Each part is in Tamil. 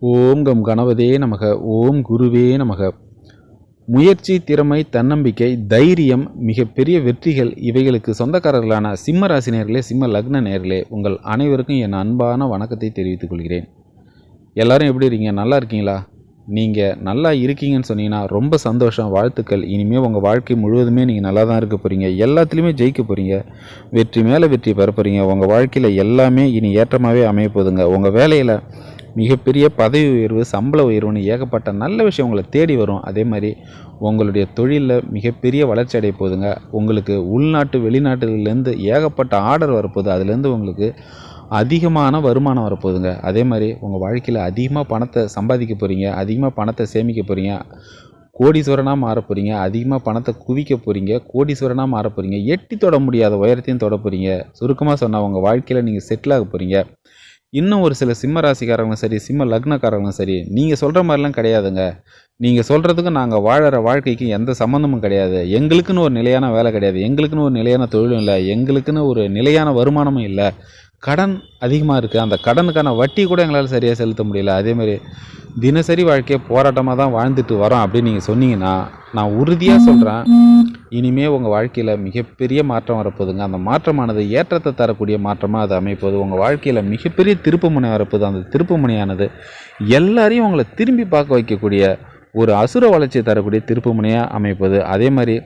ஓம் கம் கணவதே நமக ஓம் குருவே நமக. முயற்சி திறமை தன்னம்பிக்கை தைரியம் மிகப்பெரிய வெற்றிகள் இவைகளுக்கு சொந்தக்காரர்களான சிம்ம ராசி நேர்களே சிம்ம லக்ன நேர்களே உங்கள் அனைவருக்கும் என் அன்பான வணக்கத்தை தெரிவித்துக் கொள்கிறேன். எல்லாரும் எப்படி இருக்கீங்க? நல்லா இருக்கீங்களா? நீங்கள் நல்லா இருக்கீங்கன்னு சொன்னீங்கன்னா ரொம்ப சந்தோஷம் வாழ்த்துக்கள். இனிமேல் உங்கள் வாழ்க்கை முழுவதுமே நீங்கள் நல்லா தான் இருக்க போகிறீங்க எல்லாத்துலேயுமே ஜெயிக்க போகிறீங்க வெற்றி மேலே வெற்றி பெற போகிறீங்க உங்கள் வாழ்க்கையில் எல்லாமே இனி ஏற்றமாகவே அமைய உங்கள் வேலையில் மிகப்பெரிய பதவி உயர்வு சம்பள உயர்வுன்னு ஏகப்பட்ட நல்ல விஷயம் உங்களை தேடி வரும். அதே மாதிரி உங்களுடைய தொழிலில் மிகப்பெரிய வளர்ச்சி அடைய போகுதுங்க. உங்களுக்கு உள்நாட்டு வெளிநாட்டுலேருந்து ஏகப்பட்ட ஆர்டர் வரப்போகுது. அதுலேருந்து உங்களுக்கு அதிகமான வருமானம் வரப்போகுதுங்க. அதே மாதிரி உங்கள் வாழ்க்கையில் அதிகமாக பணத்தை சம்பாதிக்க போகிறீங்க அதிகமாக பணத்தை சேமிக்க போகிறீங்க கோடீஸ்வரனாக மாற போகிறீங்க அதிகமாக பணத்தை குவிக்க போகிறீங்க கோடீஸ்வரனாக மாற போகிறீங்க எட்டி தொட முடியாத உயரத்தையும் தொட போகிறீங்க சுருக்கமாக சொன்னால் உங்கள் வாழ்க்கையில் நீங்கள் செட்டில் ஆக போகிறீங்க இன்னும் ஒரு சில சிம்ம ராசிக்காரங்களும் சரி சிம்ம லக்னக்காரங்களும் சரி நீங்கள் சொல்கிற மாதிரிலாம் கிடையாதுங்க. நீங்கள் சொல்கிறதுக்கும் நாங்கள் வாழற வாழ்க்கைக்கு எந்த சம்மந்தமும் கிடையாது. எங்களுக்குன்னு ஒரு நிலையான வேலை கிடையாது. எங்களுக்குன்னு ஒரு நிலையான தொழிலும் இல்லை. எங்களுக்குன்னு ஒரு நிலையான வருமானமும் இல்லை. கடன் அதிகமாக இருக்குது அந்த கடனுக்கான வட்டி கூட எங்களால் சரியாக செலுத்த முடியல. அதேமாதிரி தினசரி வாழ்க்கையை போராட்டமாக தான் வாழ்ந்துட்டு வரோம் அப்படின்னு நீங்கள் சொன்னீங்கன்னா நான் உறுதியாக சொல்கிறேன் இனிமே உங்கள் வாழ்க்கையில் மிகப்பெரிய மாற்றம் வரப்போகுதுங்க. அந்த மாற்றமானது ஏற்றத்தை தரக்கூடிய மாற்றமாக அது அமைப்போது உங்கள் வாழ்க்கையில் மிகப்பெரிய திருப்புமுனை வரப்போகுது. அந்த திருப்புமுனையானது எல்லாரையும் உங்களை திரும்பி பார்க்க வைக்கக்கூடிய ஒரு அசுர வளர்ச்சியை தரக்கூடிய திருப்புமுனையாக அமைப்பது அதே மாதிரி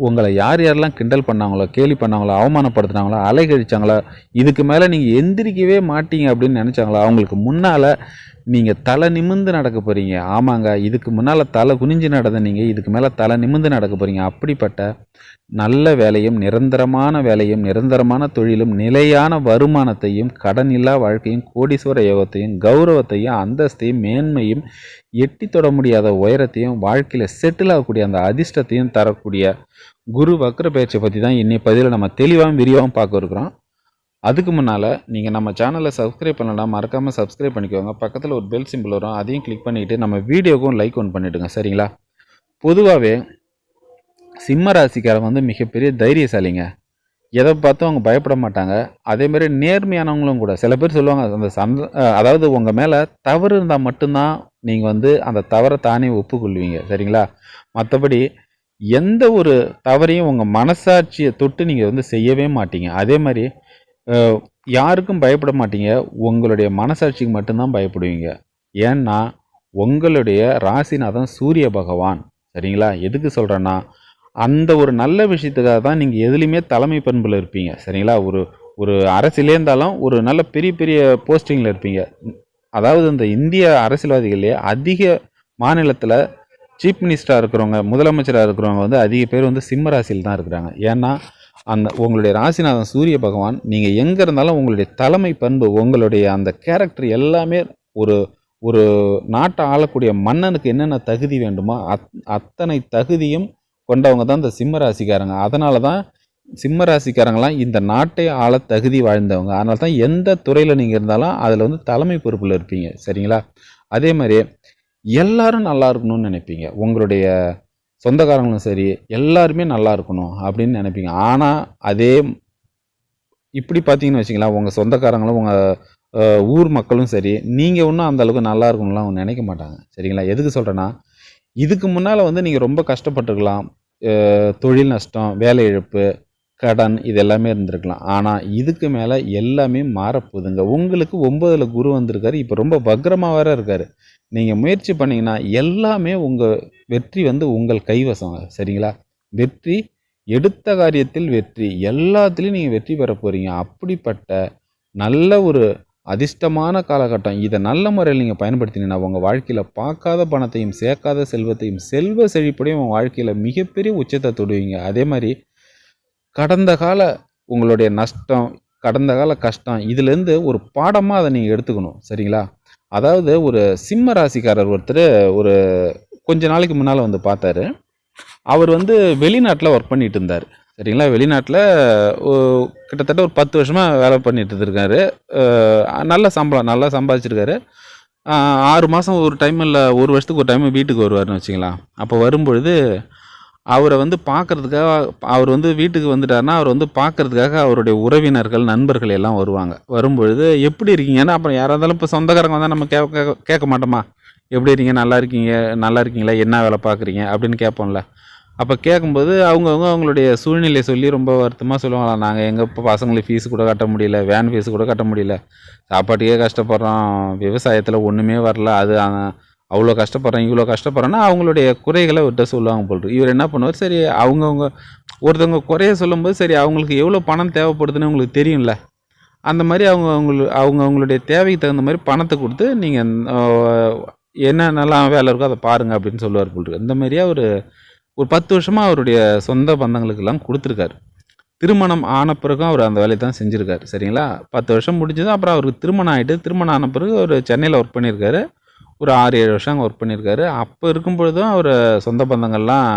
உங்களை யார் யாரெல்லாம் கிண்டல் பண்ணாங்களோ கேலி பண்ணாங்களோ அவமானப்படுத்துனாங்களோ அலைகழிச்சாங்களோ இதுக்கு மேலே நீங்கள் எந்திரிக்கவே மாட்டீங்க அப்படின்னு நினச்சாங்களோ அவங்களுக்கு முன்னால் நீங்கள் தலை நிமிந்து நடக்க போகிறீங்க ஆமாங்க இதுக்கு முன்னால் தலை குனிஞ்சு நடந்த நீங்கள் இதுக்கு மேலே தலை நிமிந்து நடக்க போகிறீங்க அப்படிப்பட்ட நல்ல வேலையும் நிரந்தரமான வேலையும் நிரந்தரமான தொழிலும் நிலையான வருமானத்தையும் கடன் இல்லா வாழ்க்கையும் கோடீஸ்வர யோகத்தையும் கௌரவத்தையும் அந்தஸ்தையும் மேன்மையும் எட்டி தொட முடியாத உயரத்தையும் வாழ்க்கையில் செட்டில் ஆகக்கூடிய அந்த அதிர்ஷ்டத்தையும் தரக்கூடிய குரு வக்ர பயிற்சியை பற்றி தான் இன்னைய பதிவில் நம்ம தெளிவாகவும் விரிவாகவும் பார்க்க இருக்கிறோம். அதுக்கு முன்னால் நீங்கள் நம்ம சேனலை சப்ஸ்கிரைப் பண்ணலாம் மறக்காமல் சப்ஸ்கிரைப் பண்ணிக்கோங்க. பக்கத்தில் ஒரு பெல் சிம்பிள் வரும். அதையும் கிளிக் பண்ணிவிட்டு நம்ம வீடியோக்கும் லைக் ஒன் பண்ணிவிடுங்க சரிங்களா? பொதுவாகவே சிம்ம ராசிக்காரன் வந்து மிகப்பெரிய தைரியசாலிங்க. எதை பார்த்தும் அவங்க பயப்பட மாட்டாங்க. அதேமாரி நேர்மையானவங்களும் கூட. சில பேர் சொல்லுவாங்க அந்த சந்த அதாவது உங்கள் மேலே தவறு இருந்தால் மட்டும்தான் நீங்கள் வந்து அந்த தவறை தானே ஒப்புக்கொள்வீங்க. சரிங்களா? மற்றபடி எந்த ஒரு தவறையும் உங்கள் மனசாட்சியை தொட்டு நீங்கள் வந்து செய்யவே மாட்டீங்க. அதே மாதிரி யாருக்கும் பயப்பட மாட்டீங்க. உங்களுடைய மனசாட்சிக்கு மட்டும்தான் பயப்படுவீங்க. ஏன்னா உங்களுடைய ராசிநாதன் சூரிய பகவான். சரிங்களா? எதுக்கு சொல்கிறேன்னா அந்த ஒரு நல்ல விஷயத்துக்காக தான் நீங்கள் எதுலேயுமே தலைமை பண்பில் இருப்பீங்க. சரிங்களா? ஒரு ஒரு அரசியலே இருந்தாலும் ஒரு நல்ல பெரிய பெரிய போஸ்டிங்கில் இருப்பீங்க. அதாவது இந்த இந்திய அரசியல்வாதிகளே அதிக மாநிலத்தில் சீஃப் மினிஸ்டராக இருக்கிறவங்க முதலமைச்சராக இருக்கிறவங்க வந்து அதிக பேர் வந்து சிம்ம ராசியில் தான் இருக்கிறாங்க. ஏன்னா அந்த உங்களுடைய ராசிநாதன் சூரிய பகவான் நீங்கள் எங்கே இருந்தாலும் உங்களுடைய தலைமை பண்பு உங்களுடைய அந்த கேரக்டர் எல்லாமே ஒரு ஒரு நாட்டை ஆளக்கூடிய மன்னனுக்கு என்னென்ன தகுதி வேண்டுமோ அத் அத்தனை தகுதியும் கொண்டவங்க தான் இந்த சிம்ம ராசிக்காரங்க. அதனால தான் சிம்ம ராசிக்காரங்களாம் இந்த நாட்டை ஆள தகுதி வாழ்ந்தவங்க அதனால தான் எந்த துறையில் நீங்கள் இருந்தாலும் அதில் வந்து தலைமை பொறுப்பில் இருப்பீங்க. சரிங்களா? அதே மாதிரி எல்லாரும் நல்லா இருக்கணும்னு நினைப்பீங்க. உங்களுடைய சொந்தக்காரங்களும் சரி எல்லாருமே நல்லா இருக்கணும் அப்படின்னு நினைப்பீங்க. ஆனால் அதே இப்படி பார்த்தீங்கன்னு வச்சிங்களா உங்கள் சொந்தக்காரங்களும் உங்கள் ஊர் மக்களும் சரி நீங்கள் ஒன்றும் அந்தளவுக்கு நல்லா இருக்கணும்லாம் அவங்க நினைக்க மாட்டாங்க. சரிங்களா? எதுக்கு சொல்கிறேன்னா இதுக்கு முன்னால் வந்து நீங்கள் ரொம்ப கஷ்டப்பட்டுருக்கலாம். தொழில் நஷ்டம் வேலை இழப்பு கடன் இது எல்லாமே இருந்திருக்கலாம். ஆனால் இதுக்கு மேலே எல்லாமே மாறப்போகுதுங்க. உங்களுக்கு ஒம்பதில் குரு வந்திருக்காரு. இப்போ ரொம்ப பக்ரமாக வேற இருக்கார். நீங்கள் முயற்சி பண்ணிங்கன்னா எல்லாமே உங்கள் வெற்றி வந்து உங்கள் கைவசம். சரிங்களா? வெற்றி எடுத்த காரியத்தில் வெற்றி. எல்லாத்துலேயும் நீங்கள் வெற்றி பெற போகிறீங்க அப்படிப்பட்ட நல்ல ஒரு அதிர்ஷ்டமான காலகட்டம். இதை நல்ல முறையில் நீங்கள் பயன்படுத்தினீங்கன்னா உங்கள் வாழ்க்கையில் பார்க்காத பணத்தையும் சேர்க்காத செல்வத்தையும் செல்வ செழிப்படையும் உங்கள் வாழ்க்கையில் மிகப்பெரிய உச்சத்தை தொடுவீங்க. அதே மாதிரி கடந்த கால உங்களுடைய நஷ்டம் கடந்த கால கஷ்டம் இதுலேருந்து ஒரு பாடமாக அதை நீங்கள் எடுத்துக்கணும் சரிங்களா? அதாவது ஒரு சிம்ம ராசிக்காரர் ஒருத்தர் ஒரு கொஞ்ச நாளைக்கு முன்னால் வந்து பார்த்தாரு. அவர் வந்து வெளிநாட்டில் ஒர்க் பண்ணிட்டு இருந்தார் சரிங்களா? வெளிநாட்டில் கிட்டத்தட்ட ஒரு பத்து வருஷமாக வேலை பண்ணிட்டு இருக்காரு நல்ல சம்பளம் நல்லா சம்பாதிச்சிருக்காரு. ஆறு மாதம் ஒரு டைம் இல்லை ஒரு வருஷத்துக்கு ஒரு டைம் வீட்டுக்கு வருவார்னு வச்சுக்கலாம் அப்போ வரும்பொழுது அவரை வந்து பார்க்கறதுக்காக அவர் வந்து வீட்டுக்கு வந்துட்டாருன்னா அவர் வந்து பார்க்கறதுக்காக அவருடைய உறவினர்கள் நண்பர்கள் எல்லாம் வருவாங்க. வரும்பொழுது எப்படி இருக்கீங்கன்னா? அப்புறம் யாராக இருந்தாலும் இப்போ சொந்தக்காரங்க வந்தால் நம்ம கேட்க கேட்க- மாட்டோமா? எப்படி இருக்கீங்க? நல்லா இருக்கீங்க? நல்லா இருக்கீங்களா? என்ன வேலை பார்க்குறீங்க? அப்படின்னு கேட்போம்ல. அப்போ கேட்கும்போது அவங்கவுங்க அவங்களுடைய சூழ்நிலையை சொல்லி ரொம்ப வருத்தமாக சொல்லுவாங்களா? நாங்கள் எங்கள் இப்போ பசங்களுக்கு ஃபீஸ் கூட கட்ட முடியல வேன் ஃபீஸ் கூட கட்ட முடியல. சாப்பாட்டுக்கே கஷ்டப்படுறோம். விவசாயத்தில் ஒன்றுமே வரல. அது அவ்வளோ கஷ்டப்படுறேன் இவ்வளோ கஷ்டப்படுறோன்னா அவங்களுடைய குறைகளை விட்ட சொல்லுவாங்க போல் இவர் என்ன பண்ணுவார்? சரி அவங்கவுங்க ஒருத்தவங்க குறைய சொல்லும்போது சரி அவங்களுக்கு எவ்வளோ பணம் தேவைப்படுதுன்னு உங்களுக்கு தெரியும்ல. அந்த மாதிரி அவங்க அவங்களுக்கு அவங்க அவங்களுடைய தேவைக்கு தகுந்த மாதிரி பணத்தை கொடுத்து நீங்கள் என்னென்னலாம் வேலை இருக்கோ அதை பாருங்கள் அப்படின்னு சொல்லுவார் போல் இந்த மாதிரியா ஒரு ஒரு பத்து வருஷமாக அவருடைய சொந்த பந்தங்களுக்கெல்லாம் கொடுத்துருக்காரு. திருமணம் ஆன பிறகும் அவர் அந்த வேலையை தான் செஞ்சுருக்காரு. சரிங்களா? பத்து வருஷம் முடிஞ்சதும் அப்புறம் அவருக்கு திருமணம் ஆகிட்டு திருமணம் ஆன பிறகு அவர் சென்னையில் ஒர்க் பண்ணியிருக்காரு. ஒரு ஆறு ஏழு வருஷம் அங்கே ஒர்க் பண்ணியிருக்காரு. அப்போ இருக்கும் பொழுதும் அவர் சொந்த பந்தங்கள்லாம்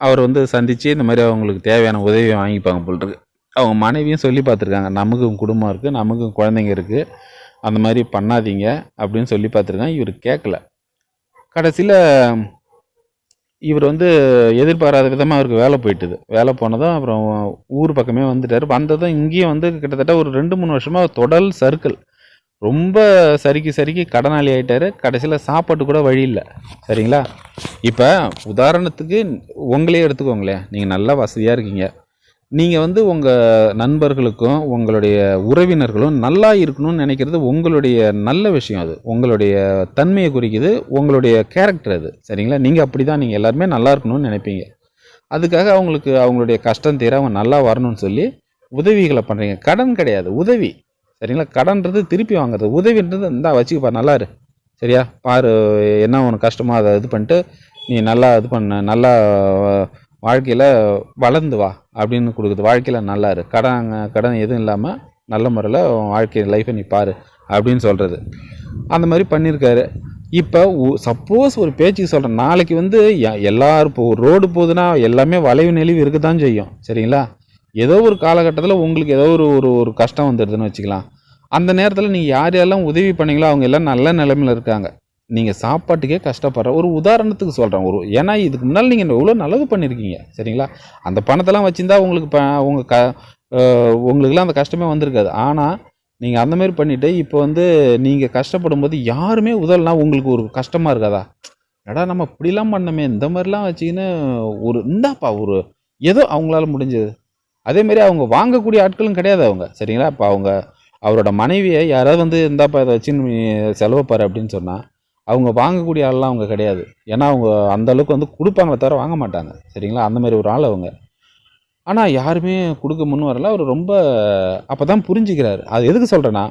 அவர் வந்து சந்தித்து இந்த மாதிரி அவங்களுக்கு தேவையான உதவியை வாங்கிப்பாங்க போல் இருக்கு அவங்க மனைவியும் சொல்லி பார்த்துருக்காங்க நமக்கும் குடும்பம் இருக்குது நமக்கும் குழந்தைங்க இருக்குது அந்த மாதிரி பண்ணாதீங்க அப்படின்னு சொல்லி பார்த்துருக்காங்க. இவர் கேட்கல கடைசியில் இவர் வந்து எதிர்பாராத விதமாக அவருக்கு வேலை போயிட்டுது. வேலை போனதும் அப்புறம் ஊர் பக்கமே வந்துட்டார். வந்ததும் இங்கேயும் வந்து கிட்டத்தட்ட ஒரு ரெண்டு மூணு வருஷமாக தொடல் சர்க்கிள் ரொம்ப சரிக்கு சறுக்கி கடனாளி ஆகிட்டாரு கடைசியில் சாப்பாட்டு கூட வழி இல்லை. சரிங்களா? இப்போ உதாரணத்துக்கு உங்களே எடுத்துக்கோங்களேன். நீங்கள் நல்லா வசதியாக இருக்கீங்க. நீங்கள் வந்து உங்கள் நண்பர்களுக்கும் உங்களுடைய உறவினர்களும் நல்லா இருக்கணும்னு நினைக்கிறது உங்களுடைய நல்ல விஷயம் அது. உங்களுடைய தன்மையை குறிக்குது உங்களுடைய கேரக்டர் அது. சரிங்களா? நீங்கள் அப்படி தான் நீங்கள் எல்லாருமே நல்லா இருக்கணும்னு நினைப்பீங்க. அதுக்காக அவங்களுக்கு அவங்களுடைய கஷ்டம் தீர அவங்க நல்லா வரணும்னு சொல்லி உதவிகளை பண்ணுறீங்க கடன் கிடையாது உதவி. சரிங்களா? கடன்றது திருப்பி வாங்குறது. உதவின்றது இந்தா வச்சுக்கப்பா நல்லா இரு. சரியா? பாரு என்ன உனக்கு கஷ்டமோ அதை இது பண்ணிட்டு நீ நல்லா இது பண்ண. நல்லா வாழ்க்கையில் வளர்ந்து வா அப்படின்னு கொடுக்குது. வாழ்க்கையில் நல்லா இரு. கடன் கடன் எதுவும் இல்லாமல் நல்ல முறையில் வாழ்க்கை லைஃப்பை நீ பாரு அப்படின்னு சொல்கிறது அந்த மாதிரி பண்ணியிருக்காரு. இப்போ சப்போஸ் ஒரு பேச்சுக்கு சொல்கிறேன் நாளைக்கு வந்து எ- எல்லாரும் இப்போ ரோடு போகுதுன்னா எல்லாமே வளைவு நெளிவு இருக்க தான் செய்யும். சரிங்களா? ஏதோ ஒரு காலகட்டத்தில் உங்களுக்கு ஏதோ ஒரு ஒரு ஒரு கஷ்டம் வந்துடுதுன்னு வச்சுக்கலாம். அந்த நேரத்தில் நீங்கள் யார் யாரெல்லாம் உதவி பண்ணீங்களோ அவங்க எல்லாம் நல்ல நிலைமையில் இருக்காங்க. நீங்கள் சாப்பாட்டுக்கே கஷ்டப்படுற ஒரு உதாரணத்துக்கு சொல்கிறேன் ஒரு ஏன்னா இதுக்கு முன்னால் நீங்கள் எவ்வளோ நல்லது பண்ணியிருக்கீங்க சரிங்களா? அந்த பணத்தெல்லாம் வச்சுருந்தா உங்களுக்கு ப உங்கள் க உங்களுக்குலாம் உங்களுக்கெல்லாம் அந்த கஷ்டமே வந்திருக்காது. ஆனால் நீங்கள் அந்த மாதிரி பண்ணிவிட்டு இப்போ வந்து நீங்கள் கஷ்டப்படும் போது யாருமே உதவலாம் உங்களுக்கு ஒரு கஷ்டமாக இருக்காதா? எடா நம்ம இப்படிலாம் பண்ணமே. இந்த மாதிரிலாம் வச்சுக்கின்னு ஒரு இந்தாப்பா ஒரு ஏதோ அவங்களால முடிஞ்சது. அதே மாதிரி அவங்க வாங்கக்கூடிய ஆட்களும் கிடையாது அவங்க சரிங்களா? இப்போ அவங்க அவரோட மனைவியை யாராவது வந்து இந்தாப்பா இதை வச்சு செலவு பாரு அப்படின்னு சொன்னால் அவங்க வாங்கக்கூடிய ஆள்லாம் அவங்க கிடையாது. ஏன்னா அவங்க அந்த அளவுக்கு வந்து கொடுப்பாங்களே தவிர வாங்க மாட்டாங்க சரிங்களா? அந்த மாதிரி ஒரு ஆள் அவங்க. ஆனால் யாருமே கொடுக்க முன் வரல. அவர் ரொம்ப அப்போ தான் புரிஞ்சுக்கிறாரு. அது எதுக்கு சொல்கிறேன்னா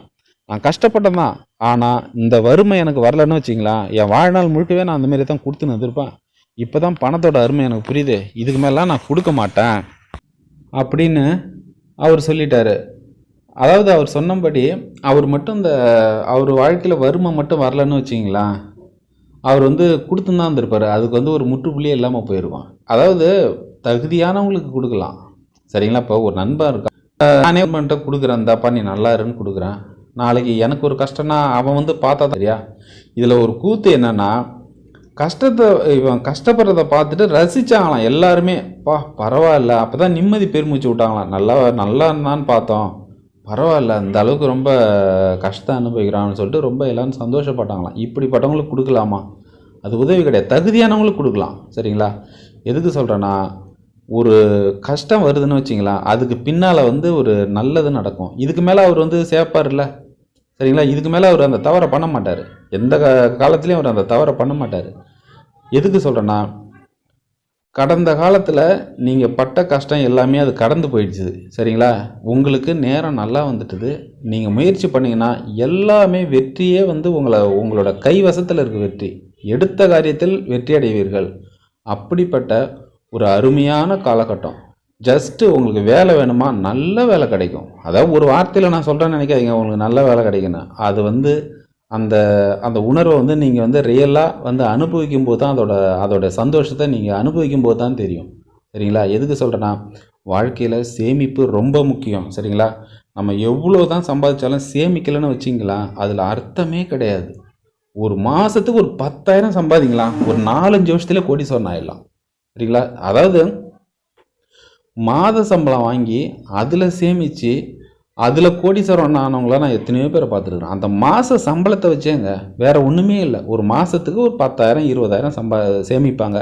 நான் கஷ்டப்பட்டேன் தான். ஆனால் இந்த வறுமை எனக்கு வரலன்னு வச்சிங்களேன் என் வாழ்நாள் முழுக்கவே நான் அந்த மாதிரி தான் கொடுத்துன்னு வந்திருப்பேன் இப்போ தான் பணத்தோட அருமை எனக்கு புரியுது. இதுக்கு மேலாம் நான் கொடுக்க மாட்டேன். அப்படின்னு அவர் சொல்லிட்டாரு. அதாவது அவர் சொன்னபடி அவர் மட்டும் இந்த அவர் வாழ்க்கையில் வறுமை மட்டும் வரலன்னு வச்சிங்களா அவர் வந்து கொடுத்துன்னு தான் இருந்திருப்பாரு. அதுக்கு வந்து ஒரு முற்றுப்புள்ளியே இல்லாமல் போயிடுவான் அதாவது தகுதியானவங்களுக்கு கொடுக்கலாம். சரிங்களா? இப்போ ஒரு நண்பன் இருக்கான் நானே பண்ணிட்டு கொடுக்குறேன் இந்தாப்பா நீ நல்லா இருன்னு கொடுக்குறேன். நாளைக்கு எனக்கு ஒரு கஷ்டம்னா அவன் வந்து பார்த்தா தான் சரியா? இதில் ஒரு கூத்து என்னென்னா கஷ்டத்தை இவன் கஷ்டப்படுறத பார்த்துட்டு ரசித்தாங்களாம் எல்லாருமே. பா பரவாயில்ல. அப்போ தான் நிம்மதி பெருமிச்சு விட்டாங்களாம். நல்லா நல்லா இருந்தான்னு பார்த்தோம். பரவாயில்ல. அந்த அளவுக்கு ரொம்ப கஷ்டம் அனுபவிக்கிறான்னு சொல்லிட்டு ரொம்ப எல்லாரும் சந்தோஷப்பட்டாங்களாம். இப்படிப்பட்டவங்களுக்கு கொடுக்கலாமா? அது உதவி கிடையாது. தகுதியானவங்களுக்கு கொடுக்கலாம். சரிங்களா? எதுக்கு சொல்கிறேன்னா ஒரு கஷ்டம் வருதுன்னு வச்சிங்களா அதுக்கு பின்னால் வந்து ஒரு நல்லது நடக்கும். இதுக்கு மேலே அவர் வந்து சேப்பார்ல சரிங்களா? இதுக்கு மேலே அவர் அந்த தவறை பண்ண மாட்டார். எந்த காலத்துலேயும் அவர் அந்த தவறை பண்ண மாட்டார். எதுக்கு சொல்கிறேன்னா கடந்த காலத்தில் நீங்கள் பட்ட கஷ்டம் எல்லாமே அது கடந்து போயிடுச்சு. சரிங்களா? உங்களுக்கு நேரம் நல்லா வந்துட்டுது. நீங்கள் முயற்சி பண்ணிங்கன்னா எல்லாமே வெற்றியே வந்து உங்களை உங்களோட கைவசத்தில் இருக்க வெற்றி. எடுத்த காரியத்தில் வெற்றி அடைவீர்கள். அப்படிப்பட்ட ஒரு அருமையான காலகட்டம். ஜஸ்ட்டு உங்களுக்கு வேலை வேணுமா? நல்ல வேலை கிடைக்கும். அதாவது ஒரு வார்த்தையில் நான் சொல்கிறேன்னு நினைக்காதீங்க. உங்களுக்கு நல்ல வேலை கிடைக்குன்னு அது வந்து அந்த அந்த உணர்வை வந்து நீங்கள் வந்து ரியலாக வந்து அனுபவிக்கும் போது தான் அதோட அதோட சந்தோஷத்தை நீங்கள் அனுபவிக்கும் போது தான் தெரியும். சரிங்களா? எதுக்கு சொல்கிறேன்னா வாழ்க்கையில் சேமிப்பு ரொம்ப முக்கியம். சரிங்களா? நம்ம எவ்வளோ தான் சம்பாதிச்சாலும் சேமிக்கலைன்னு வச்சிங்களா? அதில் அர்த்தமே கிடையாது. ஒரு மாதத்துக்கு ஒரு பத்தாயிரம் சம்பாதிங்களா ஒரு நாலஞ்சு வருஷத்தில் கோடீஸ்வரன் ஆயிடலாம். சரிங்களா? அதாவது மாத சம்பளம் வாங்கி அதில் சேமித்து அதில் கோடீஸ்வரன் ஆனவங்கள நான் எத்தனையோ பேரை பார்த்துருக்குறேன். அந்த மாத சம்பளத்தை வச்சேங்க. வேறு ஒன்றுமே இல்லை. ஒரு மாதத்துக்கு ஒரு பத்தாயிரம் இருபதாயிரம் சம்பா சேமிப்பாங்க.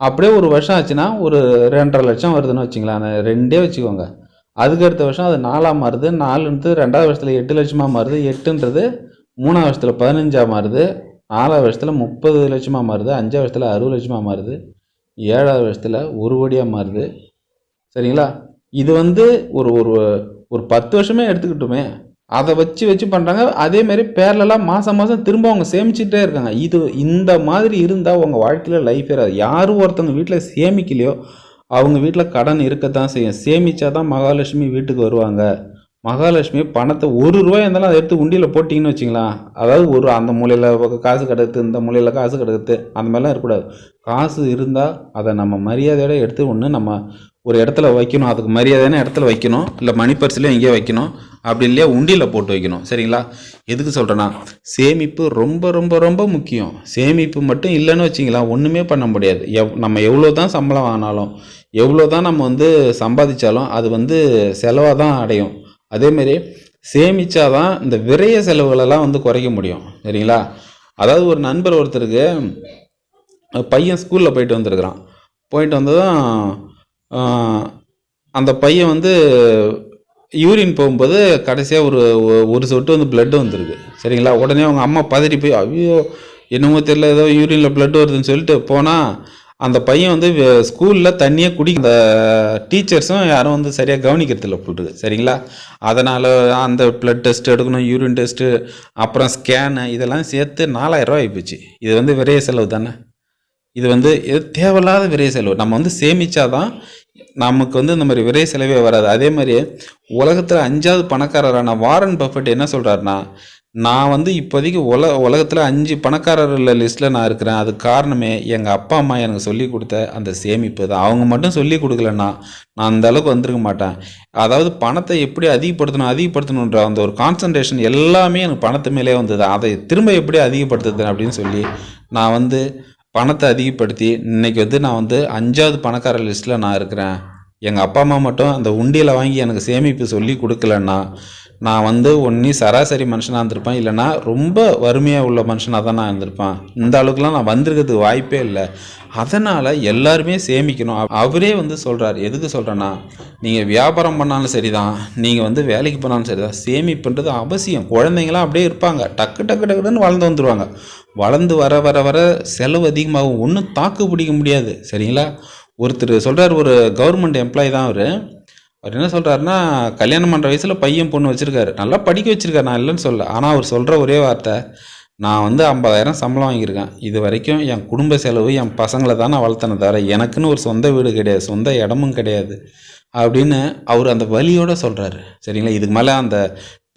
அப்படியே ஒரு வருஷம் ஆச்சுன்னா ஒரு ரெண்டரை லட்சம் வருதுன்னு வச்சுங்களேன் ரெண்டே வச்சுக்கோங்க. அதுக்கு அடுத்த வருஷம் அது நாலாக மாறுது. நாலுன்றது ரெண்டாவது வருஷத்தில் எட்டு லட்சமாக மாறுது. எட்டுன்றது மூணாவது வருஷத்தில் பதினஞ்சாக மாறுது. நாலாவது வருஷத்தில் முப்பது லட்சமாக மாறுது. அஞ்சாவது வருஷத்தில் அறுபது லட்சமாக மாறுது. ஏழாவது வருஷத்தில் ஒரு கோடியாக மாறுது. சரிங்களா? இது வந்து ஒரு ஒரு ஒரு பத்து வருஷமே எடுத்துக்கிட்டுமே அதை வச்சு வச்சு பண்ணுறாங்க அதேமாரி பேரலாம் மாதம் மாதம் திரும்ப அவங்க சேமிச்சுட்டே இருக்காங்க. இது இந்த மாதிரி இருந்தால் உங்கள் வாழ்க்கையில் லைஃப் ஏறாது. யாரும் ஒருத்தவங்க வீட்டில் சேமிக்கலையோ அவங்க வீட்டில் கடன் இருக்கத்தான் செய்யும். சேமிச்சா தான் மகாலட்சுமி வீட்டுக்கு வருவாங்க. மகாலட்சுமி பணத்தை ஒரு ரூபாய் இருந்தாலும் அதை எடுத்து உண்டியில் போட்டிங்கன்னு வச்சிங்களேன். அதாவது ஒரு அந்த மூலையில் காசு கிடக்குது இந்த மூலையில் காசு கிடக்குது. அந்த மாதிரிலாம் இருக்கக்கூடாது. காசு இருந்தால் அதை நம்ம மரியாதையோட எடுத்து ஒன்று நம்ம ஒரு இடத்துல வைக்கணும் அதுக்கு மரியாதையான இடத்துல வைக்கணும் இல்லை மணி பர்ஸ்லேயும் எங்கேயோ வைக்கணும் அப்படி இல்லையா உண்டியில் போட்டு வைக்கணும். சரிங்களா? எதுக்கு சொல்கிறேன்னா சேமிப்பு ரொம்ப ரொம்ப ரொம்ப முக்கியம். சேமிப்பு மட்டும் இல்லைன்னு வச்சிங்களா ஒன்றுமே பண்ண முடியாது. எவ் நம்ம எவ்வளோ தான் சம்பளம் ஆனாலும் எவ்வளோ தான் நம்ம வந்து சம்பாதிச்சாலும் அது வந்து செலவாக தான் அடையும் அதேமாரி சேமிச்சாதான் இந்த விரைய செலவுகளெல்லாம் வந்து குறைக்க முடியும். சரிங்களா? அதாவது ஒரு நண்பர் ஒருத்தருக்கு பையன் ஸ்கூலில் போயிட்டு வந்திருக்கிறான். போயிட்டு வந்ததும் தான் அந்த பையன் வந்து யூரின் போகும்போது கடைசியாக ஒரு ஒரு சொட்டு வந்து பிளட் வந்துருக்கு. சரிங்களா? உடனே அவங்க அம்மா பதறி போய் ஐயோ என்னமோ தெரியல ஏதோ யூரினில் பிளட் வருதுன்னு சொல்லிட்டு போனால் அந்த பையன் வந்து ஸ்கூலில் தண்ணியே குடி அந்த டீச்சர்ஸும் யாரும் வந்து சரியாக கவனிக்கிறதில்ல போட்டுருக்கு சரிங்களா? அதனால் அந்த பிளட் டெஸ்ட் எடுக்கணும் யூரின் டெஸ்ட்டு அப்புறம் ஸ்கேனு இதெல்லாம் சேர்த்து நாலாயிரம் ரூபாய் ஆகிப்போச்சு இது வந்து விரைய செலவு தானே? இது வந்து இது தேவையில்லாத விரைய செலவு. நம்ம வந்து சேமிச்சாதான் நமக்கு வந்து இந்த மாதிரி விரை செலவே வராது. அதே மாதிரி உலகத்தில் அஞ்சாவது பணக்காரரான வாரன் பஃபட் என்ன சொல்கிறாருன்னா நான் வந்து இப்போதைக்கு உல உலகத்தில் அஞ்சு பணக்காரர்கள் லிஸ்ட்டில் நான் இருக்கிறேன். அதுக்கு காரணமே எங்கள் அப்பா அம்மா எனக்கு சொல்லி கொடுத்த அந்த சேமிப்பு தான். அவங்க மட்டும் சொல்லி கொடுக்கலன்னா நான் அந்த அளவுக்கு வந்திருக்க மாட்டேன். அதாவது பணத்தை எப்படி அதிகப்படுத்தணும் அதிகப்படுத்தணுன்ற அந்த ஒரு கான்சன்ட்ரேஷன் எல்லாமே எனக்கு பணத்து மேலே வந்தது அதை திரும்ப எப்படி அதிகப்படுத்துது அப்படின்னு சொல்லி நான் வந்து பணத்தை அதிகப்படுத்தி இன்றைக்கி வந்து நான் வந்து அஞ்சாவது பணக்கார லிஸ்ட்டில் நான் இருக்கிறேன். எங்கள் அப்பா அம்மா மட்டும் அந்த உண்டியில் வாங்கி எனக்கு சேமிப்பு சொல்லி கொடுக்கலன்னா நான் வந்து ஒன்றி சராசரி மனுஷனாக இருந்திருப்பேன் இல்லைன்னா ரொம்ப வறுமையாக உள்ள மனுஷனாக தான் நான் இருந்திருப்பேன். இந்த அளவுக்குலாம் நான் வந்திருக்கிறதுக்கு வாய்ப்பே இல்லை. அதனால் எல்லாருமே சேமிக்கணும். அவரே வந்து சொல்கிறார் எதுக்கு சொல்கிறேன்னா நீங்கள் வியாபாரம் பண்ணாலும் சரி தான் நீங்கள் வந்து வேலைக்கு போனாலும் சரிதான். சேமிப்புன்றது அவசியம். குழந்தைங்களாம் அப்படியே இருப்பாங்க. டக்கு டக்கு டக்குன்னு வளர்ந்து வந்துடுவாங்க வளர்ந்து வர வர வர செலவு அதிகமாகும். ஒன்றும் தாக்கு பிடிக்க முடியாது. சரிங்களா? ஒருத்தர் சொல்கிறார் ஒரு கவர்மெண்ட் எம்ப்ளாயி தான் அவர். அவர் என்ன சொல்கிறாருன்னா கல்யாணம் பண்ணுற வயசில் பையன் பொண்ணு வச்சுருக்காரு. நல்லா படிக்க வச்சுருக்காரு. நான் இல்லைன்னு சொல்ல ஆனால் அவர் சொல்கிற ஒரே வார்த்தை நான் வந்து ஐம்பதாயிரம் சம்பளம் வாங்கியிருக்கேன். இது வரைக்கும் என் குடும்ப செலவு என் பசங்களை தான் நான் வளர்த்தனே தவிர எனக்குன்னு ஒரு சொந்த வீடு கிடையாது. சொந்த இடமும் கிடையாது. அப்படின்னு அவர் அந்த வழியோடு சொல்கிறாரு சரிங்களா? இதுக்கு மேலே அந்த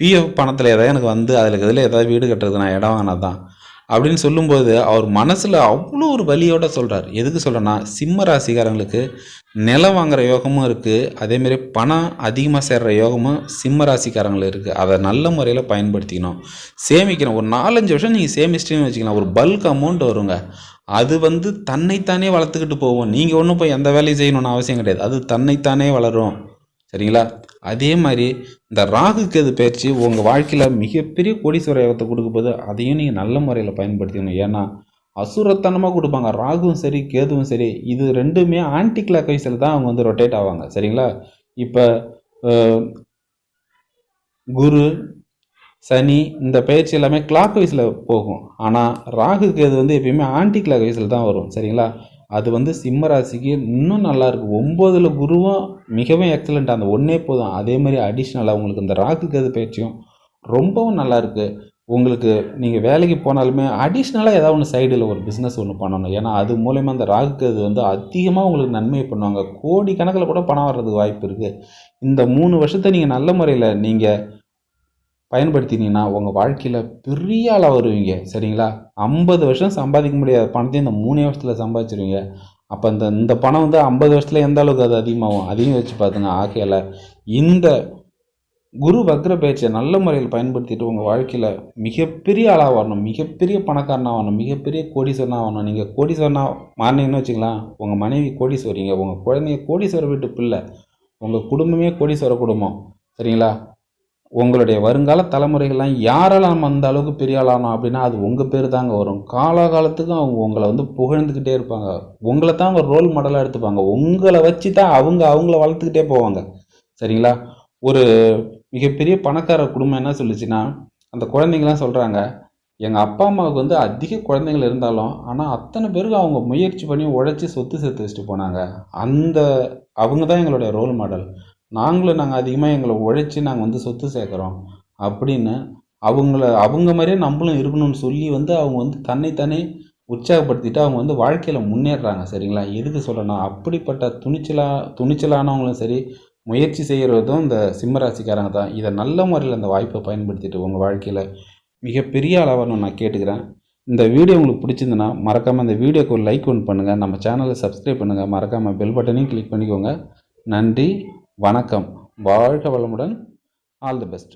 பிஎஃப் பணத்தில் ஏதாவது எனக்கு வந்து அதில் இதில் ஏதாவது வீடு கட்டுறது நான் இடம் வாங்கினா தான். அப்படின்னு சொல்லும்போது அவர் மனசில் அவ்வளோ ஒரு வழியோட சொல்கிறார் எதுக்கு சொல்கிறேன்னா சிம்ம ராசிக்காரங்களுக்கு நிலம் வாங்குற யோகமும் இருக்குது அதேமாரி பணம் அதிகமாக சேர்கிற யோகமும் சிம்ம ராசிக்காரங்களுக்கு இருக்குது அதை நல்ல முறையில் பயன்படுத்திக்கணும். சேமிக்கணும். ஒரு நாலஞ்சு வருஷம் நீங்கள் சேமிச்சிட்டீங்கன்னு வச்சுக்கலாம். ஒரு பல்க் அமௌண்ட் வருங்க. அது வந்து தன்னைத்தானே வளர்த்துக்கிட்டு போகும். நீங்கள் ஒன்றும் போய் எந்த வேலையும் செய்யணும்னு அவசியம் கிடையாது. அது தன்னைத்தானே வளரும். சரிங்களா? அதே மாதிரி இந்த ராகு கேது பயிற்சி உங்கள் வாழ்க்கையில் மிகப்பெரிய கோடீஸ்வர யோகத்தை கொடுக்கும்போது அதையும் நீங்கள் நல்ல முறையில் பயன்படுத்திக்கணும். ஏன்னா அசுரத்தனமாக கொடுப்பாங்க. ராகுவும் சரி கேதுவும் சரி இது ரெண்டுமே ஆன்டி கிளாக் வைஸில் தான் அவங்க வந்து ரொட்டேட் ஆவாங்க. சரிங்களா? இப்போ குரு சனி இந்த பயிற்சி எல்லாமே கிளாக் வைஸில் போகும். ஆனால் ராகு கேது வந்து எப்பயுமே ஆன்டி கிளாக் வைஸில் தான் வரும். சரிங்களா? அது வந்து சிம்ம ராசிக்கு இன்னும் நல்லா இருக்கு ஒம்போதில் குருவும் மிகவும் எக்ஸலண்ட் அந்த ஒன்றே போதும். அதே மாதிரி அடிஷ்னலாக உங்களுக்கு இந்த ராகு கேது பயிற்சியும் ரொம்பவும் நல்லா இருக்குது உங்களுக்கு நீங்கள் வேலைக்கு போனாலுமே அடிஷ்னலாக ஏதாவது ஒன்று சைடில் ஒரு பிஸ்னஸ் ஒன்று பண்ணணும். ஏன்னா அது மூலயமா அந்த ராகுக்கு அது வந்து அதிகமாக உங்களுக்கு நன்மையை பண்ணுவாங்க. கோடி கணக்கில் கூட பணம் வர்றதுக்கு வாய்ப்பு இருக்குது இந்த மூணு வருஷத்தை நீங்கள் நல்ல முறையில் நீங்கள் பயன்படுத்தினீங்கன்னா உங்கள் வாழ்க்கையில் பெரிய ஆளாக வருவீங்க. சரிங்களா? ஐம்பது வருஷம் சம்பாதிக்க முடியாத பணத்தையும் இந்த மூணே வருஷத்தில் சம்பாதிச்சிருவீங்க. அப்போ இந்த இந்த பணம் வந்து ஐம்பது வருஷத்தில் எந்த அளவுக்கு அது அதிகமாகும்? அதையும் வச்சு பார்த்துங்க ஆகையில் இந்த குரு வக்ர பேச்சை நல்ல முறையில் பயன்படுத்திட்டு உங்கள் வாழ்க்கையில் மிகப்பெரிய ஆளாக வரணும். மிகப்பெரிய பணக்காரனாக வரணும். மிகப்பெரிய கோடீஸ்வரனாக வரணும். நீங்கள் கோடீஸ்வரனாக மாறினீங்கன்னு வச்சுக்கலாம் உங்கள் மனைவி கோடீஸ்வரிங்க உங்கள் குழந்தைங்க கோடீஸ்வர வீட்டு பிள்ளை உங்கள் குடும்பமே கோடீஸ்வர குடும்பம். சரிங்களா? உங்களுடைய வருங்கால தலைமுறைகள்லாம் யாரால் நம்ம அந்த அளவுக்கு பெரிய ஆளானோம் அப்படின்னா அது உங்கள் பேர் தாங்க வரும். காலாகாலத்துக்கு அவங்க உங்களை வந்து புகழ்ந்துக்கிட்டே இருப்பாங்க. உங்களை தான் அவங்க ரோல் மாடலாக எடுத்துப்பாங்க. உங்களை வச்சு தான் அவங்க அவங்கள வளர்த்துக்கிட்டே போவாங்க. சரிங்களா? ஒரு மிகப்பெரிய பணக்கார குடும்பம் என்ன சொல்லுச்சுன்னா அந்த குழந்தைங்களாம் சொல்கிறாங்க எங்கள் அப்பா அம்மாவுக்கு வந்து அதிக குழந்தைங்கள் இருந்தாலும் ஆனால் அத்தனை பேருக்கு அவங்க முயற்சி பண்ணி உழைச்சி சொத்து சேர்த்து வச்சுட்டு போனாங்க. அந்த அவங்க தான் எங்களுடைய ரோல் மாடல் நாங்களும் நாங்கள் அதிகமாக எங்களை உழைச்சி நாங்கள் வந்து சொத்து சேர்க்குறோம். அப்படின்னு அவங்கள அவங்க மாதிரியே நம்மளும் இருக்கணும்னு சொல்லி வந்து அவங்க வந்து தன்னைத்தானே உற்சாகப்படுத்திட்டு அவங்க வந்து வாழ்க்கையில் முன்னேறுறாங்க சரிங்களா? எதுக்கு சொல்லணும்? அப்படிப்பட்ட துணிச்சலா துணிச்சலானவங்களும் சரி முயற்சி செய்கிறதும் இந்த சிம்மராசிக்காரங்க தான். இதை நல்ல முறையில் அந்த வாய்ப்பை பயன்படுத்திட்டு உங்கள் வாழ்க்கையில் மிகப்பெரிய அளவாக நான் கேட்டுக்கிறேன். இந்த வீடியோ உங்களுக்கு பிடிச்சிருந்துன்னா மறக்காமல் இந்த வீடியோக்கு ஒரு லைக் ஒன்று பண்ணுங்கள் நம்ம சேனலை சப்ஸ்கிரைப் பண்ணுங்கள் மறக்காமல் பெல் பட்டனையும் கிளிக் பண்ணிக்கோங்க. நன்றி வணக்கம். வாழ்க வளமுடன். All the best